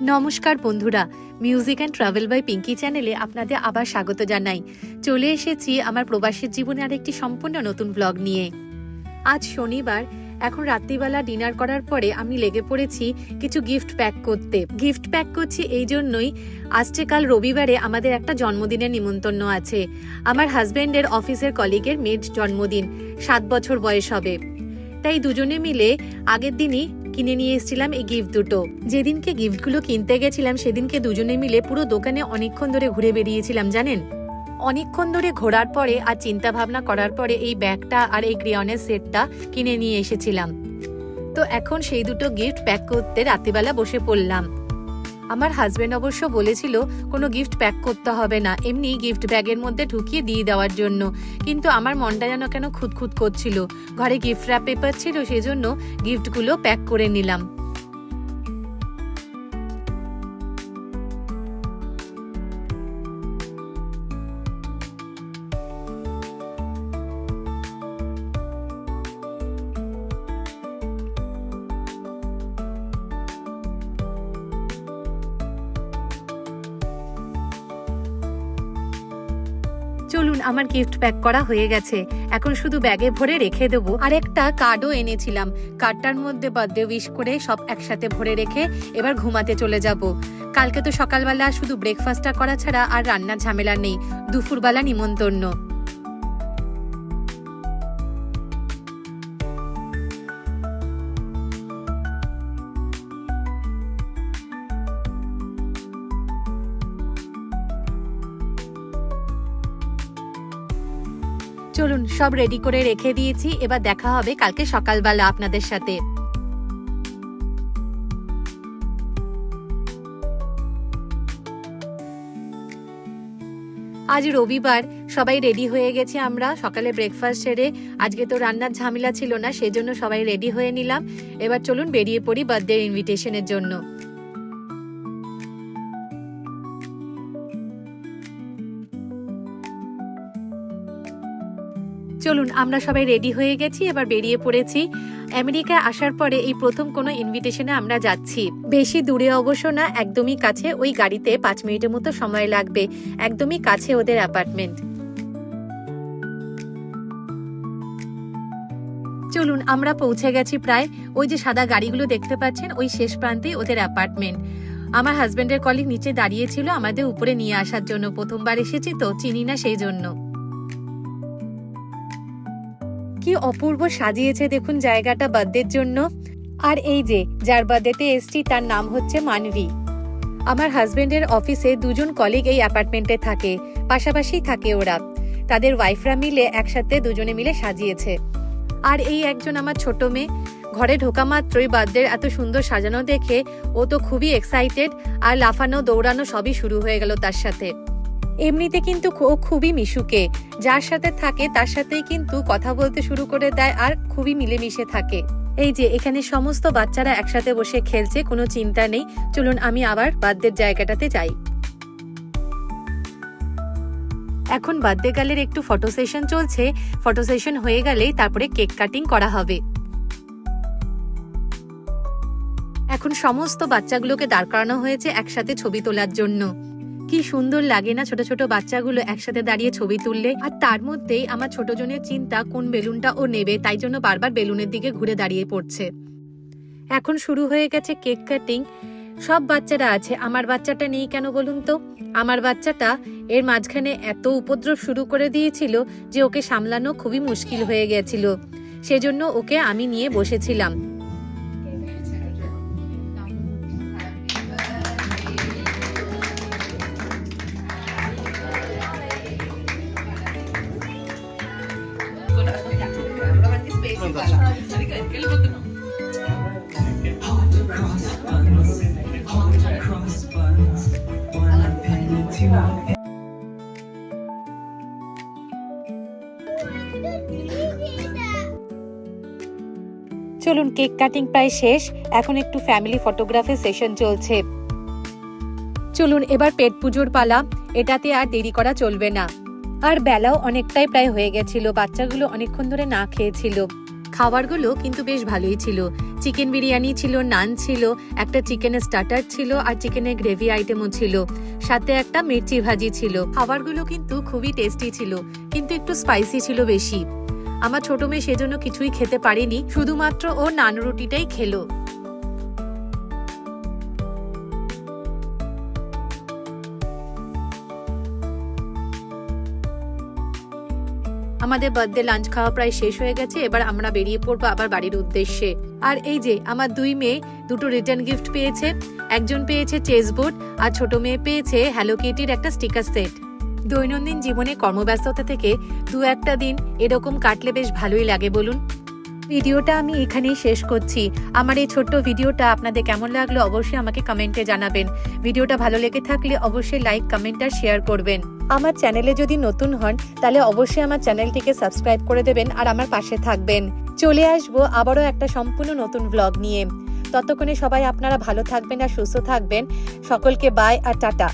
নমস্কার বন্ধুরা music and travel by Pinki চ্যানেলে আপনাদের আবার স্বাগত জানাই। চলে এসেছি আমার প্রবাসের জীবনে আর একটি সম্পূর্ণ নতুন ব্লগ নিয়ে। আজ শনিবার, এখন রাত্রিবেলা ডিনার করার পরে আমি লেগে পড়েছি কিছু গিফট প্যাক করতে। গিফট প্যাক করছি এই জন্যই, আজকে কাল রবিবারে আমাদের একটা জন্মদিনের নিমন্ত্রণ আছে। আমার হাজবেন্ডের অফিসের কলিগের মেয়ের জন্মদিন, সাত বছর বয়স হবে। তাই দুজনে মিলে আগের দিনই কিনে নিয়ে এসেছিলাম এই গিফট দুটো। যেদিনকে গিফটগুলো কিনতে গেছিলাম, সেদিনকে দুজনে মিলে পুরো দোকানে অনেকক্ষণ ধরে ঘুরে বেরিয়েছিলাম জানেন? অনেকক্ষণ ধরে ঘোরার পরে আর চিন্তা ভাবনা করার পরে এই ব্যাগটা আর এই ক্রিয়নের সেটটা কিনে নিয়ে এসেছিলাম। তো এখন সেই দুটো গিফট প্যাক করতে রাত্রিবেলা বসে পড়লাম। আমার হাজবেন্ড অবশ্য বলেছিল, কোনো গিফট প্যাক করতে হবে না, এমনি গিফট ব্যাগের মধ্যে ঢুকিয়ে দিয়ে দেওয়ার জন্য। কিন্তু আমার মনটা যেন কেন খুঁতখুত করছিল। ঘরে গিফট র্যাপ পেপার ছিল, সেজন্য গিফটগুলো প্যাক করে নিলাম। চলুন, আমার গিফট প্যাক করা হয়ে গেছে। এখন শুধু ব্যাগে ভরে রেখে দেব। আর একটা কার্ডও এনেছিলাম। কার্ডটার মধ্যে বার্থডে উইশ করে সব একসাথে ভরে রেখে এবার ঘুমাতে চলে যাব। কালকে তো সকালবেলা শুধু ব্রেকফাস্টটা করা ছাড়া আর রান্নার ঝামেলা নেই। দুপুরবেলা নিমন্ত্রণ। চলুন, সব রেডি করে রেখে দিয়েছি। এবার দেখা হবে কালকে সকালবেলা আপনাদের সাথে। আজ রবিবার, সবাই রেডি হয়ে গেছি আমরা। সকালে ব্রেকফাস্ট সেরে, আজকে তো রান্নার ঝামেলা ছিল না, সেজন্য সবাই রেডি হয়ে নিলাম। এবার চলুন বেরিয়ে পড়ি বার্থডে ইনভিটেশনের জন্য। চলুন, আমরা সবাই রেডি হয়ে গেছি, এবার বেরিয়ে পড়েছি। আমেরিকায় আসার পরে এই প্রথম কোনো ইনভিটেশনে আমরা যাচ্ছি। বেশি দূরে অবশ্য না, একদমই কাছে ওই গাড়িতে পাঁচ মিনিটের মতো সময় লাগবে। একদমই কাছে ওদের অ্যাপার্টমেন্ট চলুন, আমরা পৌঁছে গেছি প্রায়। ওই যে সাদা গাড়িগুলো দেখতে পাচ্ছেন, ওই শেষ প্রান্তে ওদের অ্যাপার্টমেন্ট আমার হাজবেন্ডের কলিগ নিচে দাঁড়িয়েছিল আমাদের উপরে নিয়ে আসার জন্য। প্রথমবার এসেছি তো, চিনি না সেই জন্য। কি অপূর্ব সাজিয়েছে দেখুন জায়গাটা বার্থডের জন্য। আর এই যে, যার বার্থডেতে এসছি তার নাম হচ্ছে মানভি। আমার হাজবেন্ডের অফিসে দুজন কলিগ এই অ্যাপার্টমেন্টে থাকে, পাশাপাশি থাকে ওরা। তাদের ওয়াইফরা মিলে একসাথে দুজনে মিলে সাজিয়েছে। আর এই একজন আমার ছোট মেয়ে, ঘরে ঢোকা মাত্রই বার্থডের এত সুন্দর সাজানো দেখে ও তো খুবই এক্সাইটেড আর লাফানো, দৌড়ানো সবই শুরু হয়ে গেল তার সাথে। এমনিতে কিন্তু ও খুবই মিশুকে। যার সাথে থাকে, তার সাথেই কিন্তু কথা বলতে শুরু করে দেয় আর খুবই মিলেমিশে থাকে। এই যে, এখানে সমস্ত বাচ্চারা একসাথে বসে খেলছে, কোনো চিন্তা নেই। চলুন, আমি আবার বার্থডের জায়গাটাতে যাই। এখন বার্থডে গালের একটু ফটো সেশন চলছে। ফটো সেশন হয়ে গেলেই তারপরে কেক কাটিং করা হবে। এখন সমস্ত বাচ্চাগুলোকে দাঁড় করানো হয়েছে একসাথে ছবি তোলার জন্য। কি সুন্দর লাগে না ছোট ছোট বাচ্চাগুলো একসাথে দাঁড়িয়ে ছবি তুললে। আর তার মধ্যেই আমার ছোট জনের চিন্তা, কোন বেলুনটা ও নেবে, তাই জন্য বারবার বেলুনের দিকে ঘুরে দাঁড়িয়ে পড়ছে। এখন শুরু হয়ে গেছে কেক কাটিং। সব বাচ্চারা আছে। আমার বাচ্চাটা নেই কেন বলুন তো? আমার বাচ্চাটা এর মাঝখানে এত উপদ্রব শুরু করে দিয়েছিল যে ওকে সামলানো খুবই মুশকিল হয়ে গেছিল। সেজন্য ওকে আমি নিয়ে বসেছিলাম। চলুন কেক কাটিং প্রায় শেষ, এখন একটু ফ্যামিলি ফটোগ্রাফি সেশন চলছে। চলুন এবার পেট পুজোর পালা, এটাতে আর দেরি করা চলবে না। আর বেলাও অনেকটাই প্রায় হয়ে গেছিল, বাচ্চাগুলো অনেকক্ষণ ধরে না খেয়েছিল। খাবারগুলো কিন্তু বেশ ভালোই ছিল। চিকেন বিরিয়ানি ছিল, নান ছিল, একটা চিকেনের স্টার্টার ছিল আর চিকেনের গ্রেভি আইটেমও ছিল। সাথে একটা মির্চি ভাজি ছিল। খাবারগুলো কিন্তু খুবই টেস্টি ছিল, কিন্তু একটু স্পাইসি ছিল বেশি। আমার ছোট মেয়ে সেজন্য কিছুই খেতে পারেনি, শুধুমাত্র ও নান রুটিটাই খেলো। আমাদের বার্থডে লাঞ্চ খাওয়া প্রায় শেষ হয়ে গেছে, এবার আমরা বেরিয়ে পড়ব আবার বাড়ির উদ্দেশ্যে। আর এই যে, আমার দুই মেয়ে দুটো রিটার্ন গিফট পেয়েছে। একজন পেয়েছে চেসবোর্ড আর ছোট মেয়ে পেয়েছে হ্যালো কিটির একটা স্টিকার সেট দৈনন্দিন জীবনে কর্মব্যস্ততা থেকে দু একটা দিন এরকম কাটলে বেশ ভালোই লাগে বলুন। ভিডিওটা আমি এখানেই শেষ করছি। আমার এই ছোট্ট ভিডিওটা আপনাদের কেমন লাগল অবশ্যই আমাকে কমেন্টে জানাবেন। ভিডিওটা ভালো লেগে থাকলে অবশ্যই লাইক, কমেন্ট আর শেয়ার করবেন। আমার চ্যানেলে যদি নতুন হন, তাহলে অবশ্যই আমার চ্যানেলটিকে সাবস্ক্রাইব করে দেবেন আর আমার পাশে থাকবেন। চলে আসব আবারও একটা সম্পূর্ণ নতুন ব্লগ নিয়ে। ততক্ষণে সবাই আপনারা ভালো থাকবেন আর সুস্থ থাকবেন। সকলকে বাই আর টাটা।